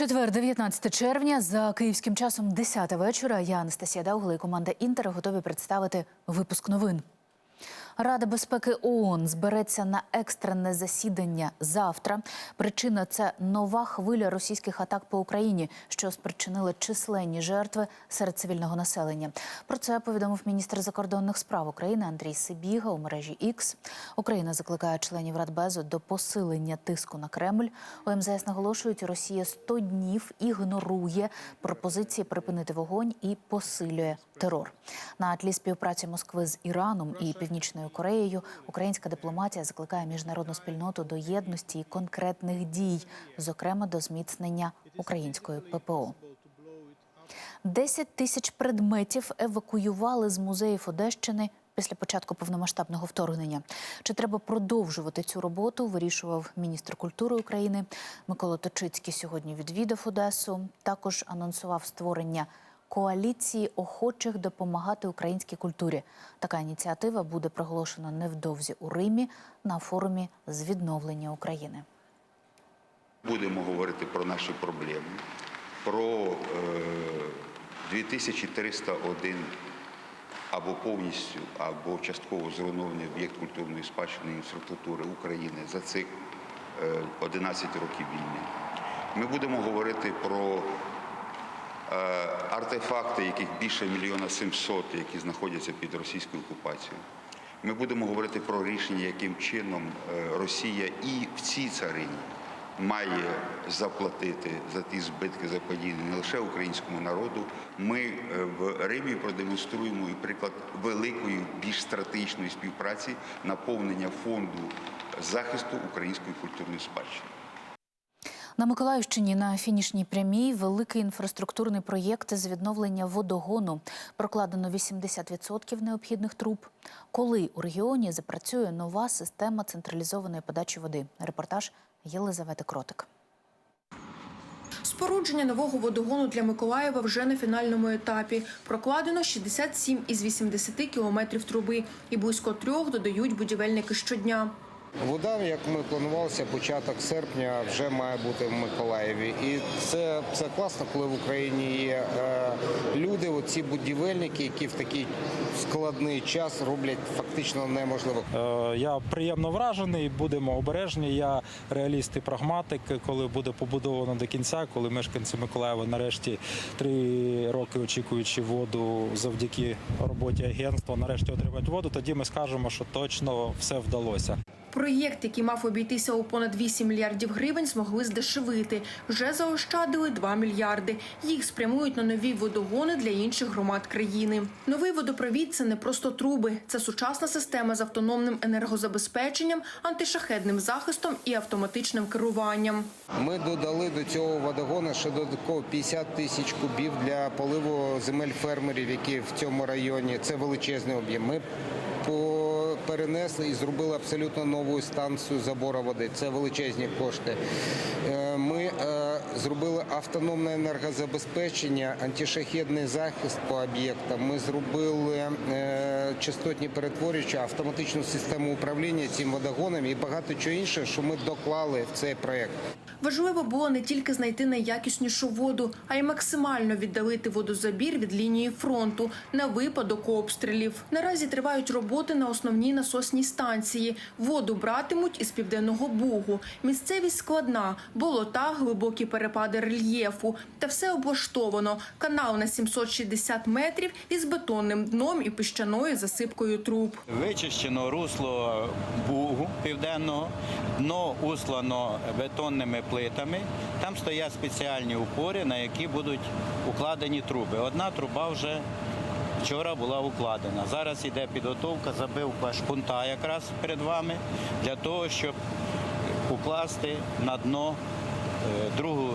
Четвер, 19 червня, за київським часом 10 вечора. Я Анастасія Даугли, і команда Інтер готові представити випуск новин. Рада безпеки ООН збереться на екстрене засідання завтра. Причина це нова хвиля російських атак по Україні, що спричинили численні жертви серед цивільного населення. Про це повідомив міністр закордонних справ України Андрій Сибіга у мережі X. Україна закликає членів Радбезу до посилення тиску на Кремль. У МЗС наголошують, Росія 100 днів ігнорує пропозиції припинити вогонь і посилює терор. На тлі співпраці Москви з Іраном і Північною Кореєю українська дипломатія закликає міжнародну спільноту до єдності і конкретних дій, зокрема до зміцнення української ППО. 10 тисяч предметів евакуювали з музеїв Одещини після початку повномасштабного вторгнення. Чи треба продовжувати цю роботу? Вирішував міністр культури України Микола Точицький. Сьогодні відвідав Одесу. Також анонсував створення коаліції охочих допомагати українській культурі. Така ініціатива буде проголошена невдовзі у Римі на форумі з відновлення України. Будемо говорити про наші проблеми, про е, 2301 або повністю, або частково зруйнований об'єкт культурної спадщини інфраструктури України за цих е, 11 років війни. Ми будемо говорити про е, артефакти, яких більше мільйона сімсот, які знаходяться під російською окупацією. Ми будемо говорити про рішення, яким чином е, Росія і в цій царині має заплатити за ті збитки заподіяні не лише українському народу. Ми е, в Римі продемонструємо і приклад великої, більш стратегічної співпраці наповнення фонду захисту української культурної спадщини. На Миколаївщині на фінішній прямій великий інфраструктурний проєкт з відновлення водогону. Прокладено 80% необхідних труб. Коли у регіоні запрацює нова система централізованої подачі води? Репортаж Єлизавети Кротик. Спорудження нового водогону для Миколаєва вже на фінальному етапі. Прокладено 67 із 80 кілометрів труби і близько трьох додають будівельники щодня. Вода, як ми планувалися, початок серпня вже має бути в Миколаєві. І це, це класно, коли в Україні є е, люди, оці будівельники, які в такий складний час роблять фактично неможливе. Е, Я приємно вражений, будемо обережні. Я реаліст і прагматик. Коли буде побудовано до кінця, коли мешканці Миколаєва нарешті три роки очікуючи воду завдяки роботі агентства, нарешті отримають воду, тоді ми скажемо, що точно все вдалося. Проєкт, який мав обійтися у понад 8 мільярдів гривень, змогли здешевити. Вже заощадили 2 мільярди. Їх спрямують на нові водогони для інших громад країни. Новий водопровід це не просто труби, це сучасна система з автономним енергозабезпеченням, антишахедним захистом і автоматичним керуванням. Ми додали до цього водогону ще додатково 50 тисяч кубів для поливу земель фермерів, які в цьому районі. Це величезний об'єм. Ми перенесли і зробили абсолютно нову станцію забору води. Це величезні кошти. Е, Ми е, зробили автономне енергозабезпечення, антишахідний захист по об'єктам. Ми зробили е, частотні перетворюючі, автоматичну систему управління цим водогоном і багато чого іншого, що ми доклали в цей проект. Важливо було не тільки знайти найякіснішу воду, а й максимально віддалити водозабір від лінії фронту на випадок обстрілів. Наразі тривають роботи на основній насосній станції. Воду братимуть із південного бугу. Місцевість складна, болота, глибокі перепади рельєфу. Та все облаштовано. Канал на 760 метрів із бетонним дном і піщаною засипкою труб. Вичищено русло бугу південного, дно услано бетонними плитами. Там стоять спеціальні упори, на які будуть укладені труби. Одна труба вже вчора була укладена. Зараз іде підготовка, забивка шпунта якраз перед вами для того, щоб укласти на дно другу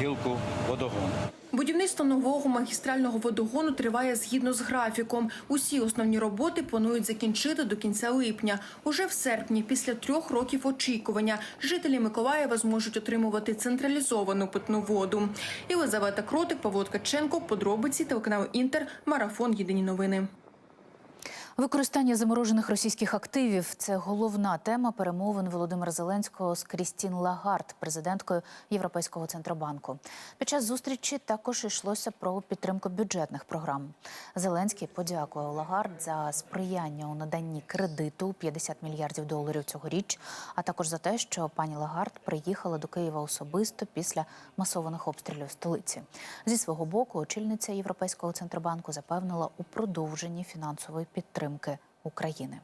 гілку водогону. Будівництво нового магістрального водогону триває згідно з графіком. Усі основні роботи планують закінчити до кінця липня. Уже в серпні, після трьох років очікування, жителі Миколаєва зможуть отримувати централізовану питну воду. Єлизавета Кротик, Павло Ткаченко, подробиці телеканал Інтер, марафон Єдині новини. Використання заморожених російських активів це головна тема перемовин Володимира Зеленського з Крістін Лагард, президенткою Європейського центробанку. Під час зустрічі також йшлося про підтримку бюджетних програм. Зеленський подякував Лагард за сприяння у наданні кредиту 50 мільярдів доларів цьогоріч, а також за те, що пані Лагард приїхала до Києва особисто після масованих обстрілів столиці. Зі свого боку, очільниця Європейського центробанку запевнила у продовженні фінансової підтримки України.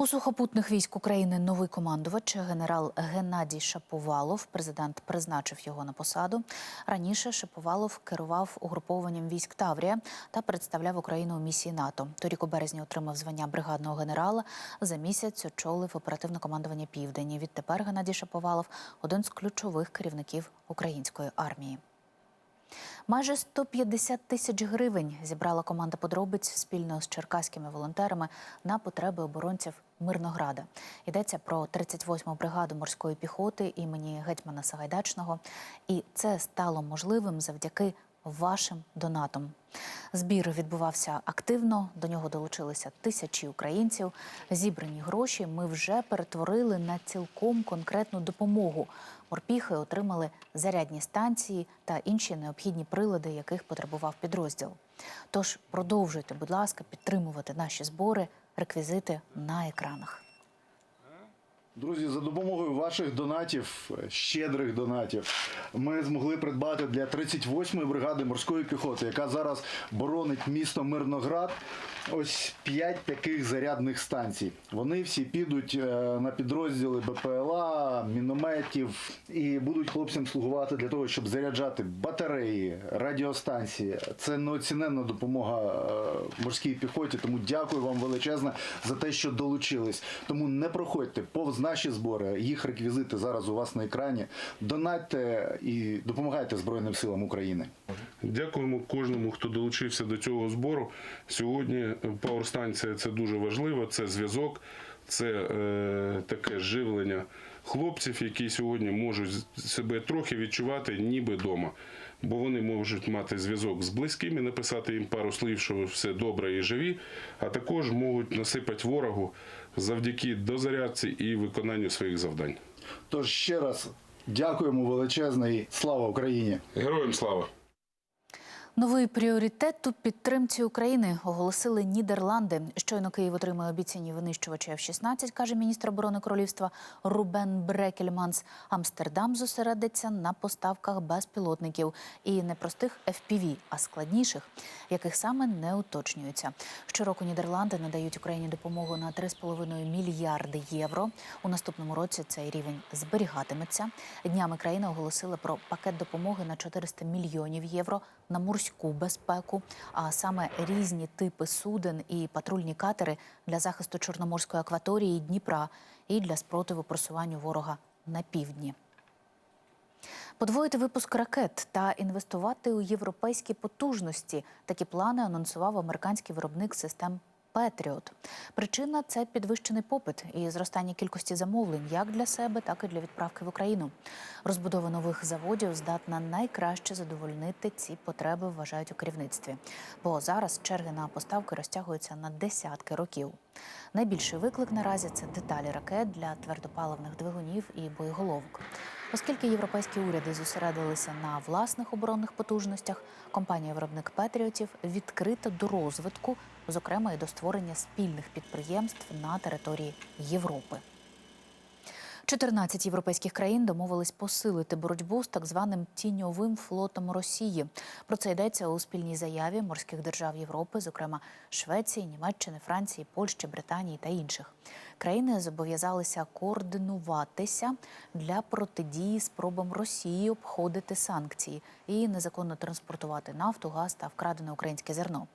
У сухопутних військ України новий командувач генерал Геннадій Шаповалов. Президент призначив його на посаду. Раніше Шаповалов керував угрупованням військ Таврія та представляв Україну у місії НАТО. Торік у березні отримав звання бригадного генерала. За місяць очолив оперативне командування Південь. Відтепер Геннадій Шаповалов один з ключових керівників української армії. Майже 150 тисяч гривень зібрала команда подробиць спільно з черкаськими волонтерами на потреби оборонців Мирнограда. Йдеться про 38-му бригаду морської піхоти імені гетьмана Сагайдачного. І це стало можливим завдяки вашим донатам. Збір відбувався активно. До нього долучилися тисячі українців. Зібрані гроші ми вже перетворили на цілком конкретну допомогу. Морпіхи отримали зарядні станції та інші необхідні прилади, яких потребував підрозділ. Тож продовжуйте, будь ласка, підтримувати наші збори, реквізити на екранах. Друзі, за допомогою ваших донатів, е, щедрих донатів, ми змогли придбати для 38-ї бригади морської піхоти, яка зараз боронить місто Мирноград. Ось 5 таких зарядних станцій. Вони всі підуть е, на підрозділи БПЛА, мінометів і будуть хлопцям слугувати для того, щоб заряджати батареї, радіостанції. Це неоціненна допомога е, морській піхоті. Тому дякую вам величезне за те, що долучились. Тому не проходьте повз наші збори. Їх реквізити зараз у вас на екрані. Донатьте і допомагайте Збройним силам України. Дякуємо кожному, хто долучився до цього збору. Сьогодні пауерстанція це дуже важливо. Це зв'язок, це е, таке живлення хлопців, які сьогодні можуть себе трохи відчувати, ніби вдома. Бо вони можуть мати зв'язок з близькими, написати їм пару слів, що все добре і живі, а також можуть насипати ворогу завдяки дозарядці і виконанню своїх завдань. Тож ще раз дякуємо величезне і слава Україні! Героям слава! Новий пріоритет у підтримці України оголосили Нідерланди. Щойно Київ отримає обіцяні винищувачі F-16, каже міністр оборони королівства Рубен Брекельманс. Амстердам зосередиться на поставках безпілотників і не простих FPV, а складніших, яких саме не уточнюється. Щороку Нідерланди надають Україні допомогу на 3,5 мільярди євро. У наступному році цей рівень зберігатиметься. Днями країна оголосила про пакет допомоги на 400 мільйонів євро на морську безпеку, а саме різні типи суден і патрульні катери для захисту Чорноморської акваторії Дніпра і для спротиву просуванню ворога на півдні. Подвоїти випуск ракет та інвестувати у європейські потужності. Такі плани анонсував американський виробник систем Петріот. Причина це підвищений попит і зростання кількості замовлень як для себе, так і для відправки в Україну. Розбудова нових заводів здатна найкраще задовольнити ці потреби, вважають у керівництві. Бо зараз черги на поставки розтягуються на десятки років. Найбільший виклик наразі це деталі ракет для твердопаливних двигунів і боєголовок. Оскільки європейські уряди зосередилися на власних оборонних потужностях, компанія-виробник Петріотів відкрита до розвитку, зокрема і до створення спільних підприємств на території Європи. 14 європейських країн домовились посилити боротьбу з так званим тіньовим флотом Росії. Про це йдеться у спільній заяві морських держав Європи, зокрема Швеції, Німеччини, Франції, Польщі, Британії та інших. Країни зобов'язалися координуватися для протидії спробам Росії обходити санкції і незаконно транспортувати нафту, газ та вкрадене українське зерно.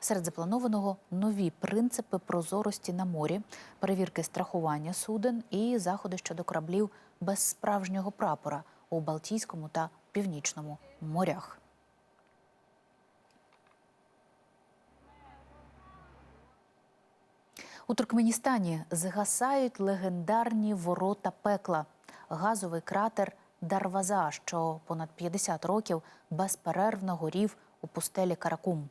Серед запланованого нові принципи прозорості на морі, перевірки страхування суден і заходи щодо кораблів без справжнього прапора у Балтійському та Північному морях. У Туркменістані згасають легендарні ворота пекла, газовий кратер Дарваза, що понад 50 років безперервно горів у пустелі Каракум.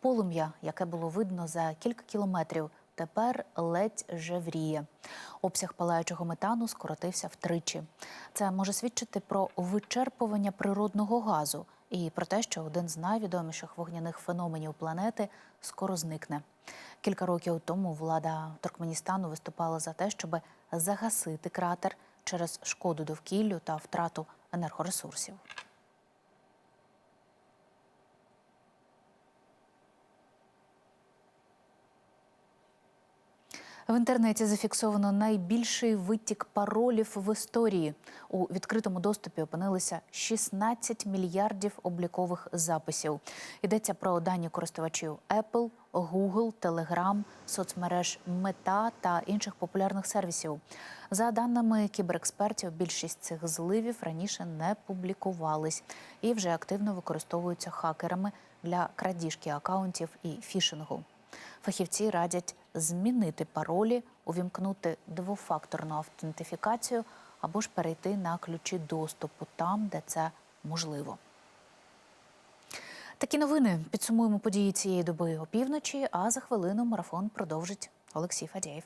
Полум'я, яке було видно за кілька кілометрів, тепер ледь жевріє. Обсяг палаючого метану скоротився втричі. Це може свідчити про вичерпування природного газу і про те, що один з найвідоміших вогняних феноменів планети скоро зникне. Кілька років тому влада Туркменістану виступала за те, щоб загасити кратер через шкоду довкіллю та втрату енергоресурсів. В інтернеті зафіксовано найбільший витік паролів в історії. У відкритому доступі опинилися 16 мільярдів облікових записів. Йдеться про дані користувачів Apple, Google, Telegram, соцмереж Meta та інших популярних сервісів. За даними кіберекспертів, більшість цих зливів раніше не публікувались і вже активно використовуються хакерами для крадіжки акаунтів і фішингу. Фахівці радять змінити паролі, увімкнути двофакторну автентифікацію або ж перейти на ключі доступу там, де це можливо. Такі новини підсумуємо події цієї доби опівночі. А за хвилину марафон продовжить Олексій Фадєєв.